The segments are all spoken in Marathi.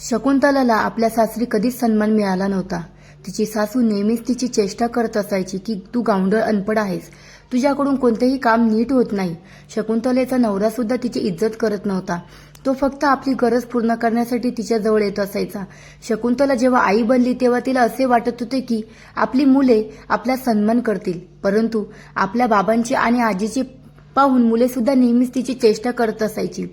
शकुंतलाला आपल्या सासरी कधीच सन्मान मिळाला नव्हता. तिची सासू नेहमीच तिची चेष्टा करत असायची की तू गावंडळ अनपड आहेस. तुझ्याकडून कोणतेही काम नीट होत नाही. शकुंतलेचा नवरा सुद्धा तिची इज्जत करत नव्हता. तो फक्त आपली गरज पूर्ण करण्यासाठी तिच्या जवळ येत असायचा. शकुंतला जेव्हा आई बनली तेव्हा तिला असे वाटत होते की आपली मुले आपला सन्मान करतील. परंतु आपल्या बाबांची आणि आजीची पाहून मुले सुद्धा नेहमीच तिची चेष्टा करत असायची.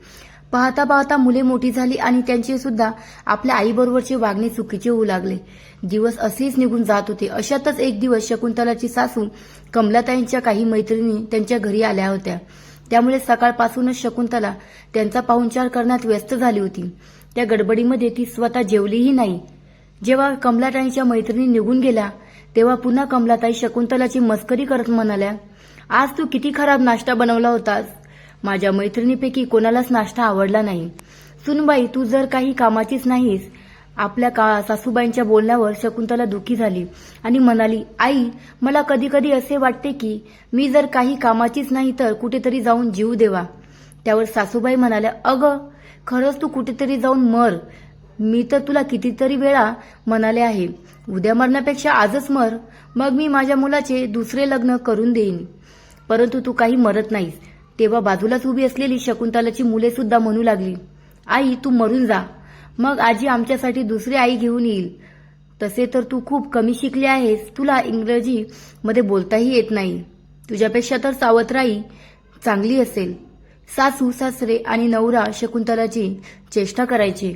पाहता पाहता मुले मोठी झाली आणि त्यांची सुद्धा आपल्या आईबरोबरचे वागणे चुकीचे होऊ लागले. दिवस असेच निघून जात होते. अशातच एक दिवस शकुंतलाची सासू कमलाताईंच्या काही मैत्रिणी त्यांच्या घरी आल्या होत्या. त्यामुळे सकाळपासूनच शकुंतला त्यांचा पाहुणचार करण्यात व्यस्त झाली होती. त्या गडबडीमध्ये ती स्वतः जेवलीही नाही. जेव्हा कमलाताईंच्या मैत्रिणी निघून गेल्या तेव्हा पुन्हा कमलाताई शकुंतलाची मस्करी करत म्हणाल्या आज तू किती खराब नाश्ता बनवला होतास? माझ्या मैत्रिणीपैकी कोणालाच नाश्ता आवडला नाही. सुनबाई तू जर काही कामाचीच नाहीस आपल्या का सासूबाईंच्या बोलण्यावर शकुंतला दुःखी झाली आणि म्हणाली आई मला कधी कधी असे वाटते की मी जर काही कामाचीच नाही तर कुठेतरी जाऊन जीव देवा. त्यावर सासूबाई म्हणाल्या अगं खरंच तू कुठेतरी जाऊन मर. मी तर तुला कितीतरी वेळा म्हणाले आहे उद्या मरण्यापेक्षा आजच मर. मग मी माझ्या मुलाचे दुसरे लग्न करून देईन. परंतु तू काही मरत नाहीस. तेव्हा बाजूलाच उभी असलेली शकुंतलाची मुले सुद्धा म्हणू लागली आई तू मरून जा. मग आजी आमच्यासाठी दुसरी आई घेऊन येईल. तसे तर तू खूप कमी शिकली आहेस. तुला इंग्रजी मध्ये बोलताही येत नाही. तुझ्यापेक्षा तर सावत्राई चांगली असेल. सासू सासरे आणि नवरा शकुंतलाची चेष्टा करायचे.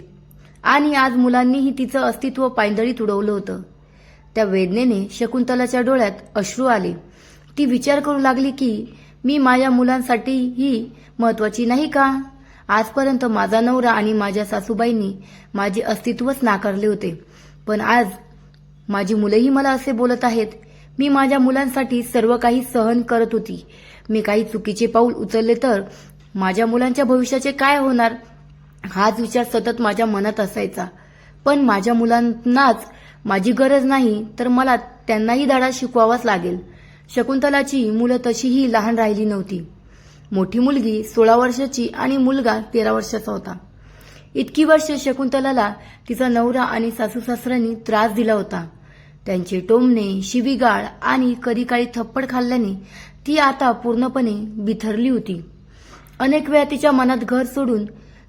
आणि आज मुलांनीही तिचं अस्तित्व पायंदळीत उडवलं होतं. त्या वेदनेने शकुंतलाच्या डोळ्यात अश्रू आले. ती विचार करू लागली की मी माझ्या मुलांसाठी ही महत्वाची नाही का? आजपर्यंत माझा नवरा आणि माझ्या सासूबाईंनी माझे अस्तित्वच नाकारले होते. पण आज माझी मुलंही मला असे बोलत आहेत. मी माझ्या मुलांसाठी सर्व काही सहन करत होती. मी काही चुकीचे पाऊल उचलले तर माझ्या मुलांच्या भविष्याचे काय होणार? हाच विचार सतत माझ्या मनात असायचा. पण माझ्या मुलांनाच माझी गरज नाही तर मला त्यांनाही धडा शिकवावाच लागेल. शकुंतलाची मुलं तशीही लहान राहिली नव्हती. मोठी मुलगी सोळा वर्षाची आणि मुलगा तेरा वर्षाचा होता. इतकी वर्ष शकुंतलाला तिचा नवरा आणि सासू सासऱ्यांनी त्रास दिला होता. त्यांचे टोमणे शिवीगाळ आणि कधी काळी थप्पड खाल्ल्याने ती आता पूर्णपणे बिथरली होती. अनेक वेळा तिच्या मनात घर सोडून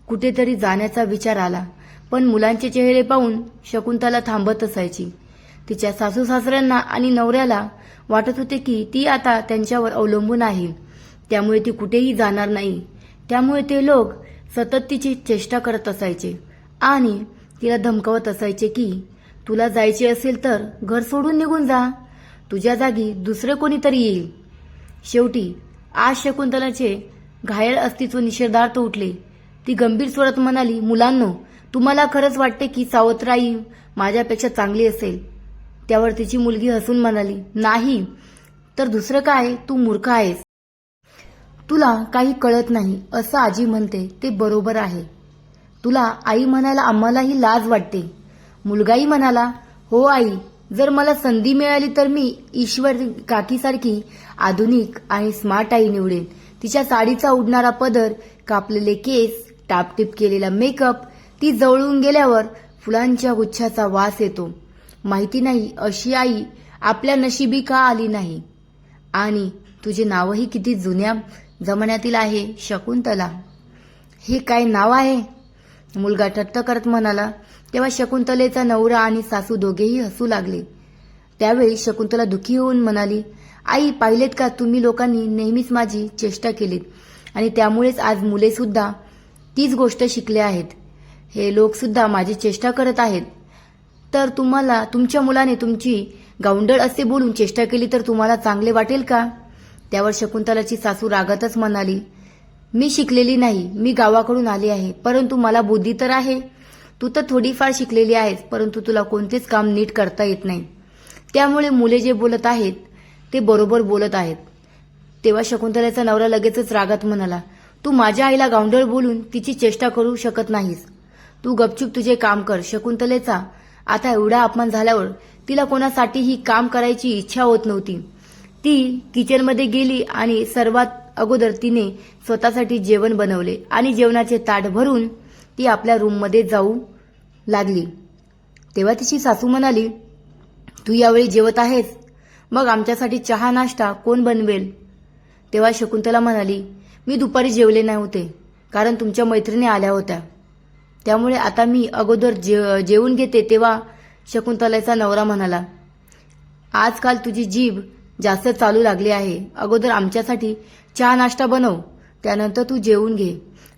कुठेतरी जाण्याचा विचार आला पण मुलांचे चेहरे पाहून शकुंतला थांबत असायची. तिच्या सासू सासऱ्यांना आणि नवऱ्याला वाटत होते की ती आता त्यांच्यावर अवलंबून आहे. त्यामुळे ती कुठेही जाणार नाही. त्यामुळे ते लोक सतत तिची चेष्टा करत असायचे. आणि तिला धमकावत असायचे की तुला जायचे असेल तर घर सोडून निघून जा. तुझ्या जागी दुसरे कोणीतरी येईल. शेवटी आज शकुंतलाचे घायल अस्तित्व निषेधार्थ उठले. ती गंभीर स्वरात म्हणाली मुलांनो तुम्हाला खरंच वाटते की सावत्राई माझ्यापेक्षा चांगली असेल. त्यावर तिची मुलगी हसून म्हणाली नाही तर दुसरं काय? तू मूर्ख आहेस. तुला काही कळत नाही असं आजी म्हणते ते बरोबर आहे. तुला आई म्हणायला आम्हालाही लाज वाटते. मुलगाही म्हणाला हो आई जर मला संधी मिळाली तर मी ईश्वर काकीसारखी आधुनिक आणि स्मार्ट आई निवडेन. तिच्या साडीचा उडणारा पदर कापलेले केस टापटीप केलेला मेकअप ती जवळून गेल्यावर फुलांच्या गुच्छाचा वास येतो. माहिती नाही अशी आई आपल्या नशिबी का आली नाही? आणि तुझे नावही किती जुन्या जमान्यातील आहे शकुंतला. हे काय नाव आहे? मुलगा ठट्ट करत म्हणाला. तेव्हा शकुंतलेचा नवरा आणि सासू दोघेही हसू लागले. त्यावेळी शकुंतला दुखी होऊन म्हणाली आई पाहिलेत का? तुम्ही लोकांनी नेहमीच माझी चेष्टा केलीत. आणि त्यामुळेच आज मुले सुद्धा तीच गोष्ट शिकले आहेत. हे लोक सुद्धा माझी चेष्टा करत आहेत. तर तुम्हाला तुमच्या मुलाने तुमची गावंडळ असे बोलून चेष्टा केली तर तुम्हाला चांगले वाटेल का? त्यावर शकुंतलाची सासू रागातच म्हणाली मी शिकलेली नाही मी गावाकडून आली आहे परंतु मला बुद्धी तर आहे. तू तर थोडीफार शिकलेली आहेस परंतु तुला कोणतेच काम नीट करता येत नाही. त्यामुळे मुले जे बोलत आहेत ते बरोबर बोलत आहेत. तेव्हा शकुंतलेचा नवरा लगेचच रागात म्हणाला तू माझ्या आईला गावंडळ बोलून तिची चेष्टा करू शकत नाहीस. तू गपचूप तुझे काम कर शकुंतलेचा आता एवढा अपमान झाल्यावर तिला कोणासाठीही काम करायची इच्छा होत नव्हती. ती किचनमध्ये गेली आणि सर्वात अगोदर तिने स्वतःसाठी जेवण बनवले आणि जेवणाचे ताट भरून ती आपल्या रूममध्ये जाऊ लागली. तेव्हा तिची सासू म्हणाली तू यावेळी जेवत आहेस? मग आमच्यासाठी चहा नाश्ता कोण बनवेल? तेव्हा शकुंतला म्हणाली मी दुपारी जेवले नाही होते कारण तुमच्या मैत्रिणी आल्या होत्या. त्यामुळे आता मी अगोदर जे जेवून घेते तेव्हा शकुंतलेचा नवरा म्हणाला आजकाल तुझी जीभ जास्त चालू लागली आहे. अगोदर आमच्यासाठी चहा नाश्ता बनव त्यानंतर तू जेवून घे.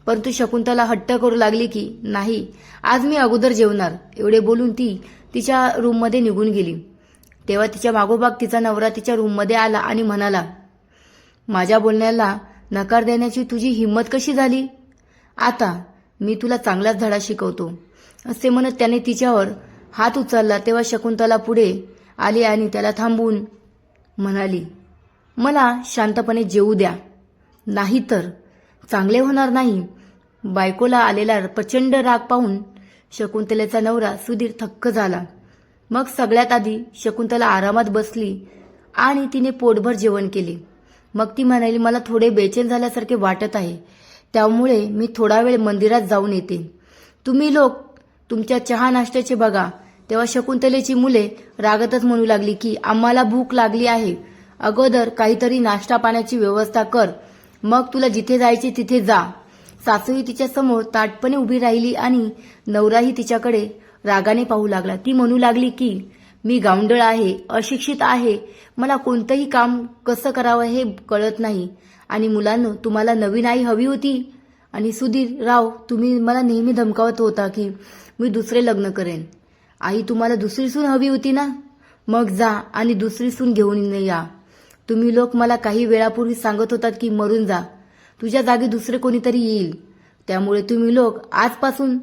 परंतु शकुंतला हट्ट करू लागली की नाही आज मी अगोदर जेवणार. एवढे बोलून ती तिच्या रूममध्ये निघून गेली. तेव्हा तिच्या मागोमाग तिचा नवरा तिच्या रूममध्ये आला आणि म्हणाला माझ्या बोलण्याला नकार देण्याची तुझी हिंमत कशी झाली? आता मी तुला चांगलाच धडा शिकवतो. असे म्हणत त्याने तिच्यावर हात उचलला तेव्हा शकुंतला पुढे आली आणि त्याला थांबवून म्हणाली मला शांतपणे जेवू द्या. नाहीतर चांगले होणार नाही. बायकोला आलेला प्रचंड राग पाहून शकुंतलेचा नवरा सुधीर थक्क झाला. मग सगळ्यात आधी शकुंतला आरामात बसली आणि तिने पोटभर जेवण केले. मग ती म्हणाली मला थोडे बेचैन झाल्यासारखे वाटत आहे. त्यामुळे मी थोडा वेळ मंदिरात जाऊन येते. तुम्ही लोक तुमच्या चहा नाश्त्याचे बघा. तेव्हा शकुंतलेची मुले रागतच म्हणू लागली की आम्हाला भूक लागली आहे. अगोदर काहीतरी नाश्ता पाण्याची व्यवस्था कर. मग तुला जिथे जायचे तिथे जा. सासूही तिच्या समोर ताटपणे उभी राहिली आणि नवराही तिच्याकडे रागाने पाहू लागला. ती म्हणू लागली की मी गावंडळ आहे अशिक्षित आहे. मला कोणतंही काम कसं करावं हे कळत नाही. आणि मुलांनो तुम्हाला नवीन आई हवी होती. आणि सुधीर राव तुम्ही मला नेहमी धमकावत होता की मी दुसरे लग्न करेन. आई तुम्हाला दुसरी सून हवी होती ना? मग जा आणि दुसरी सून घेऊन या. तुम्ही लोक मला काही वेळापूर्वी सांगत होतात की मरून जा. तुझ्या जागी दुसरे कोणीतरी येईल. त्यामुळे तुम्ही लोक आजपासून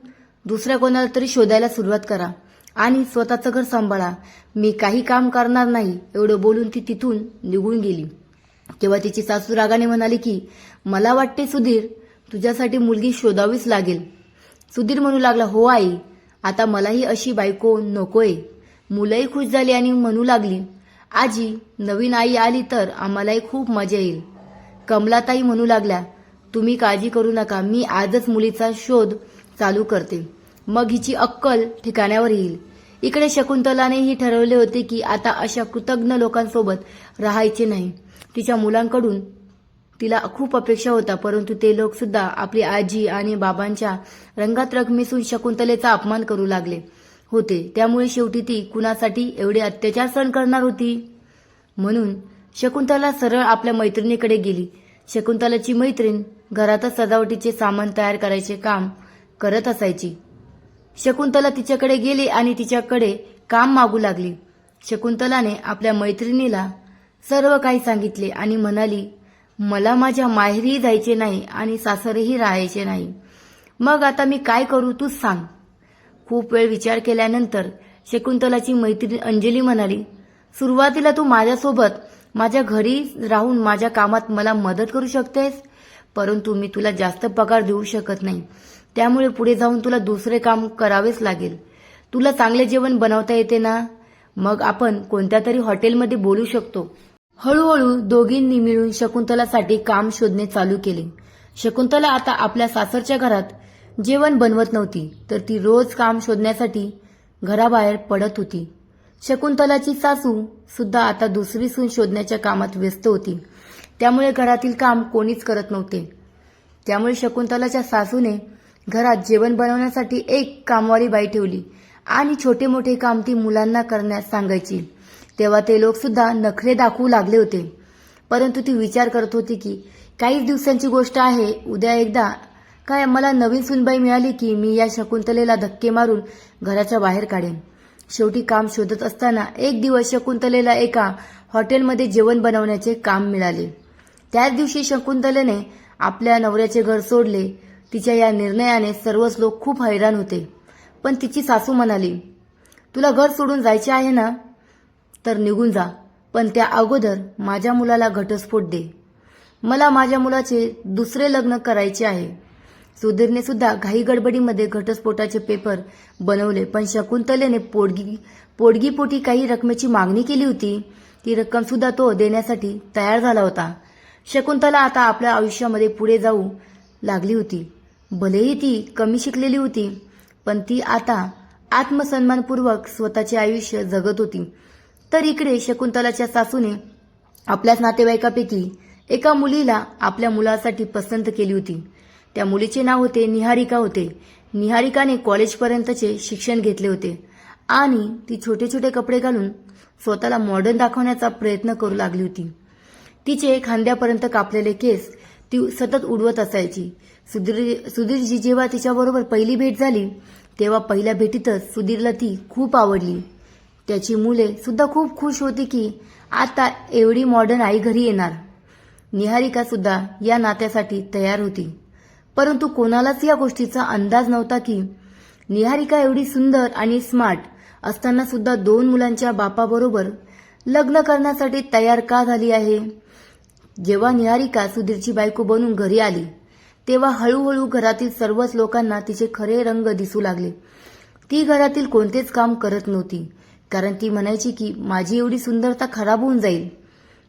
दुसऱ्या कोणाला तरी शोधायला सुरुवात करा. आणि स्वतःचं घर सांभाळा. मी काही काम करणार नाही एवढं बोलून ती तिथून निघून गेली. तेव्हा तिची सासू रागाने म्हणाली की मला वाटते सुधीर तुझ्यासाठी मुलगी शोधावीच लागेल. सुधीर म्हणू लागला हो आई आता मलाही अशी बायको नकोय. मुलंही खुश झाली आणि म्हणू लागली आजी नवीन आई आली तर आम्हालाही खूप मजा येईल. कमलाताई म्हणू लागल्या तुम्ही काळजी करू नका मी आजच मुलीचा शोध चालू करते. मग हिची अक्कल ठिकाण्यावर येईल. इकडे शकुंतलानेही ठरवले होते की आता अशा कृतज्ञ लोकांसोबत राहायचे नाही. तिच्या मुलांकडून. तिला खूप अपेक्षा होता परंतु ते लोक सुद्धा आपली आजी आणि बाबांच्या रंगात रंग मिसून शकुंतलेचा अपमान करू लागले होते. त्यामुळे शेवटी ती कुणासाठी एवढे अत्याचार सहन करणार होती? म्हणून शकुंतला सरळ आपल्या मैत्रिणीकडे गेली. शकुंतलाची मैत्रीण घरातच सजावटीचे सामान तयार करायचे काम करत असायची. शकुंतला तिच्याकडे गेली आणि तिच्याकडे काम मागू लागली. शकुंतलाने आपल्या मैत्रिणीला सर्व काही सांगितले आणि म्हणाली मला माझ्या माहेरी जायचे नाही आणि सासरेही राहायचे नाही. मग आता मी काय करू तूच सांग. खूप वेळ विचार केल्यानंतर शकुंतलाची मैत्रीण अंजली म्हणाली सुरुवातीला तू माझ्यासोबत माझ्या घरी राहून माझ्या कामात मला मदत करू शकतेस परंतु मी तुला जास्त पगार देऊ शकत नाही. त्यामुळे पुढे जाऊन तुला दुसरे काम करावेच लागेल. तुला चांगले जेवण बनवता येते ना? मग आपण कोणत्या तरी हॉटेलमध्ये बोलू शकतो. हळूहळू दोघींनी मिळून शकुंतलासाठी काम शोधणे चालू केले. शकुंतला आता आपल्या सासरच्या घरात जेवण बनवत नव्हती तर ती रोज काम शोधण्यासाठी घराबाहेर पडत होती. शकुंतलाची सासू सुद्धा आता दुसरी सून शोधण्याच्या कामात व्यस्त होती. त्यामुळे घरातील काम कोणीच करत नव्हते. त्यामुळे शकुंतलाच्या सासूने घरात जेवण बनवण्यासाठी एक कामवारी बाई ठेवली आणि छोटे मोठे काम ती मुलांना करण्यास सांगायची. तेव्हा ते लोक सुद्धा नखरे दाखवू लागले होते. परंतु ती विचार करत होती की काहीच दिवसांची गोष्ट आहे. उद्या एकदा काय मला नवीन सुनबाई मिळाली की मी या शकुंतलेला धक्के मारून घराच्या बाहेर काढेन. शेवटी काम शोधत असताना एक दिवस शकुंतलेला एका हॉटेलमध्ये जेवण बनवण्याचे काम मिळाले. त्याच दिवशी शकुंतलेने आपल्या नवऱ्याचे घर सोडले. तिच्या या निर्णयाने सर्वच लोक खूप हैराण होते. पण तिची सासू म्हणाली तुला घर सोडून जायचे आहे ना? तर निघून जा. पण त्या अगोदर माझ्या मुलाला घटस्फोट दे. मला माझ्या मुलाचे दुसरे लग्न करायचे आहे. सुधीरने सुद्धा घाई गडबडीमध्ये घटस्फोटाचे पेपर बनवले पण शकुंतलेने पोडगी पोडगीपोटी काही रकमेची मागणी केली होती. ती रक्कम सुद्धा तो देण्यासाठी तयार झाला होता. शकुंतला आता आपल्या आयुष्यामध्ये पुढे जाऊ लागली होती. भलेही ती कमी शिकलेली होती पण ती आता आत्मसन्मानपूर्वक स्वतःचे आयुष्य जगत होती. तर इकडे शकुंतलाच्या सासूने आपल्याच नातेवाईकापैकी एका मुलीला आपल्या मुलासाठी पसंत केली होती. त्या मुलीचे नाव होते निहारिका होते. निहारिकाने कॉलेजपर्यंतचे शिक्षण घेतले होते आणि ती छोटे छोटे कपडे घालून स्वतःला मॉडर्न दाखवण्याचा प्रयत्न करू लागली होती. तिचे खांद्यापर्यंत कापलेले केस ती सतत उडवत असायची. सुधीर सुधीरजी जेव्हा तिच्याबरोबर पहिली भेट झाली तेव्हा पहिल्या भेटीतच सुधीरला ती खूप आवडली. त्याची मुले सुद्धा खूप खुश होती की आता एवढी मॉडर्न आई घरी येणार. निहारिका सुद्धा या नात्यासाठी तयार होती. परंतु कोणालाच या गोष्टीचा अंदाज नव्हता की निहारिका एवढी सुंदर आणि स्मार्ट असताना सुद्धा दोन मुलांच्या बापाबरोबर लग्न करण्यासाठी तयार का झाली आहे? जेव्हा निहारिका सुधीरची बायको बनून घरी आली तेव्हा हळूहळू घरातील सर्वच लोकांना तिचे खरे रंग दिसू लागले. ती घरातील कोणतेच काम करत नव्हती. कारण ती म्हणायची की माझी एवढी सुंदरता खराब होऊन जाईल.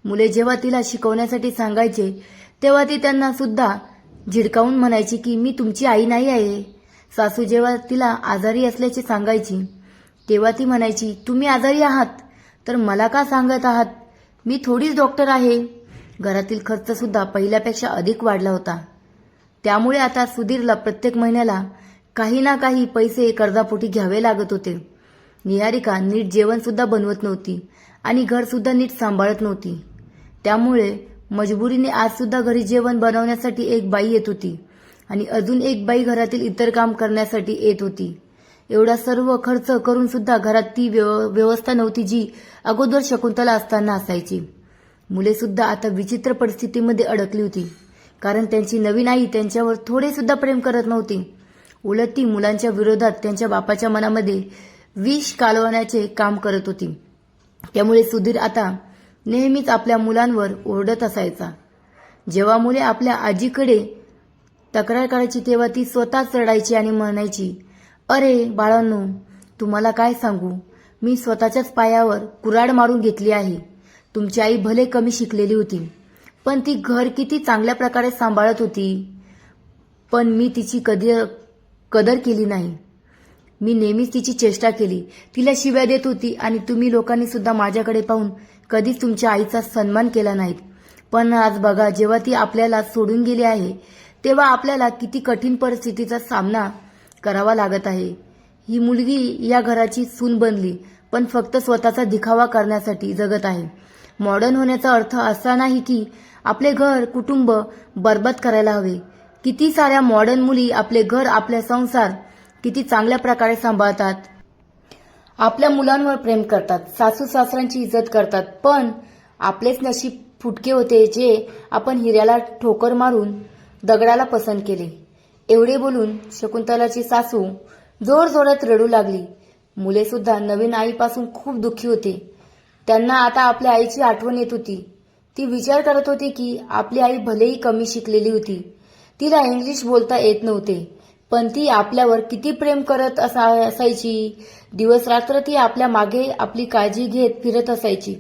मुले जेव्हा तिला शिकवण्यासाठी सांगायचे तेव्हा ती त्यांना सुद्धा झिडकावून म्हणायची की मी तुमची आई नाही आहे. सासू जेव्हा तिला आजारी असल्याचे सांगायची तेव्हा ती म्हणायची तुम्ही आजारी आहात. तर मला का सांगत आहात? मी थोडीच डॉक्टर आहे. घरातील खर्च सुद्धा पहिल्यापेक्षा अधिक वाढला होता. त्यामुळे आता सुधीरला प्रत्येक महिन्याला काही ना काही पैसे कर्जापोटी घ्यावे लागत होते. निहारिका नीट जेवणसुद्धा बनवत नव्हती आणि घरसुद्धा नीट सांभाळत नव्हती. त्यामुळे मजबुरीने आजसुद्धा घरी जेवण बनवण्यासाठी एक बाई येत होती आणि अजून एक बाई घरातील इतर काम करण्यासाठी येत होती. एवढा सर्व खर्च करून सुद्धा घरात ती व्यवस्था नव्हती जी अगोदर शकुंतला असताना असायची. मुले सुद्धा आता विचित्र परिस्थितीमध्ये अडकली होती कारण त्यांची नवीन आई त्यांच्यावर थोडे सुद्धा प्रेम करत नव्हती. उलट ती मुलांच्या विरोधात त्यांच्या बापाच्या मनामध्ये विष कालवण्याचे काम करत होती. त्यामुळे सुधीर आता नेहमीच आपल्या मुलांवर ओरडत असायचा. जेव्हा मुले आपल्या आजीकडे तक्रार करायची तेव्हा ती स्वतःच रडायची आणि म्हणायची अरे बाळांनो तुम्हाला काय सांगू? मी स्वतःच्याच पायावर कुराड मारून घेतली आहे. तुमची आई भले कमी शिकलेली होती पण ती घर किती चांगल्या प्रकारे सांभाळत होती. पण मी तिची कधी कदर केली नाही. मी नेहमीच तिची चेष्टा केली. तिला शिव्या देत होती आणि तुम्ही लोकांनी सुद्धा माझ्याकडे पाहून कधीच तुमच्या आईचा सन्मान केला नाहीत. पण आज बघा जेव्हा ती आपल्याला सोडून गेली आहे तेव्हा आपल्याला किती कठीण परिस्थितीचा सामना करावा लागत आहे. ही मुलगी या घराची सून बनली पण फक्त स्वतःचा दिखावा करण्यासाठी जगत आहे. मॉडर्न होण्याचा अर्थ असा नाही की आपले घर कुटुंब बरबाद करायला हवे. किती साऱ्या मॉडर्न मुली आपले घर आपले संसार किती चांगल्या प्रकारे सांभाळतात. आपल्या मुलांवर प्रेम करतात. सासू सासऱ्यांची इज्जत करतात. पण आपलेच नशीब फुटके होते जे आपण हिऱ्याला ठोकर मारून दगडाला पसंत केले. एवढे बोलून शकुंतलाची सासू जोर जोरात रडू लागली. मुले सुद्धा नवीन आईपासून खूप दुःखी होते. त्यांना आता आपल्या आईची आठवण येत होती. ती विचार करत होती की आपली आई भलेही कमी शिकलेली होती. तिला इंग्लिश बोलता येत नव्हते. पण ती आपल्यावर किती प्रेम करत असा असायची? दिवस रात्र ती आपल्या मागे आपली काळजी घेत फिरत असायची.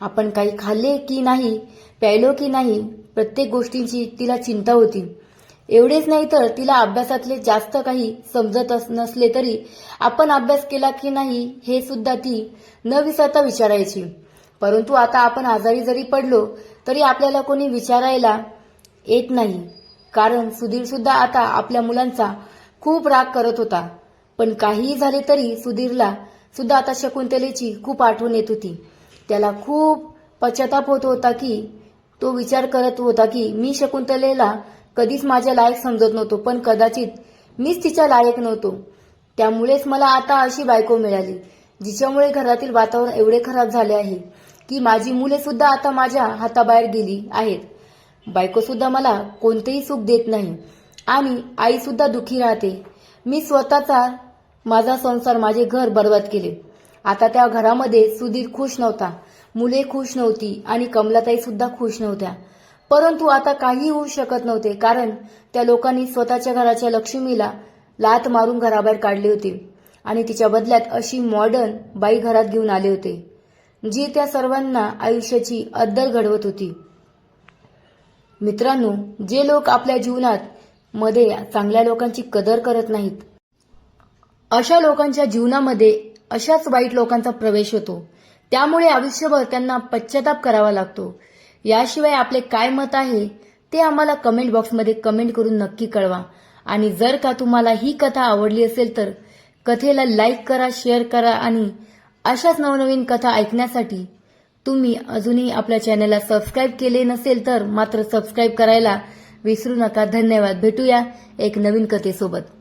आपण काही खाल्ले की नाही प्यायलो की नाही प्रत्येक गोष्टींची तिला चिंता होती. एवढेच नाही तर तिला अभ्यासातले जास्त काही समजत नसले तरी आपण अभ्यास केला की नाही हे सुद्धा ती न विसरता विचारायची. परंतु आता आपण आजारी जरी पडलो तरी आपल्याला कोणी विचारायला येत नाही. कारण सुधीर सुद्धा आता आपल्या मुलांचा खूप राग करत होता. पण काहीही झाले तरी सुधीरला सुद्धा आता शकुंतलेची खूप आठवण येत होती. त्याला खूप पश्चाताप होत होता की तो विचार करत होता की मी शकुंतलेला कधीच माझ्या लायक समजत नव्हतो पण कदाचित मीच तिच्या लायक नव्हतो. त्यामुळेच मला आता अशी बायको मिळाली जिच्यामुळे घरातील वातावरण एवढे खराब झाले आहे की माझी मुले सुद्धा आता माझ्या हाताबाहेर गेली आहेत. बायको सुद्धा मला कोणतेही सुख देत नाही आणि आई सुद्धा दुखी राहते. मी स्वतःचा माझा संसार माझे घर बर्बाद केले. आता त्या घरामध्ये सुधीर खुश नव्हता. मुले खुश नव्हती आणि कमलाताई सुद्धा खुश नव्हत्या. परंतु आता काही होऊ शकत नव्हते कारण त्या लोकांनी स्वतःच्या घराच्या लक्ष्मीला लात मारून घराबाहेर काढले होते आणि तिच्या बदल्यात अशी मॉडर्न बाई घरात घेऊन आले होते जी त्या सर्वांना आयुष्याची अद्दल घडवत होती. मित्रांनो जे लोक आपल्या जीवनात मध्ये चांगल्या लोकांची कदर करत नाहीत अशा लोकांच्या जीवनामध्ये अशाच वाईट लोकांचा प्रवेश होतो. त्यामुळे आयुष्यभर त्यांना पश्चाताप करावा लागतो. याशिवाय आपले काय मत आहे ते आम्हाला कमेंट बॉक्समध्ये कमेंट करून नक्की कळवा. आणि जर का तुम्हाला ही कथा आवडली असेल तर कथेला लाईक करा शेअर करा आणि अशाच नवनवीन कथा ऐकण्यासाठी तुम्ही अजूनही आपल्या चॅनलला सबस्क्राईब केले नसेल तर मात्र सबस्क्राईब करायला विसरू नका. धन्यवाद. भेटूया एक नवीन कथेसोबत.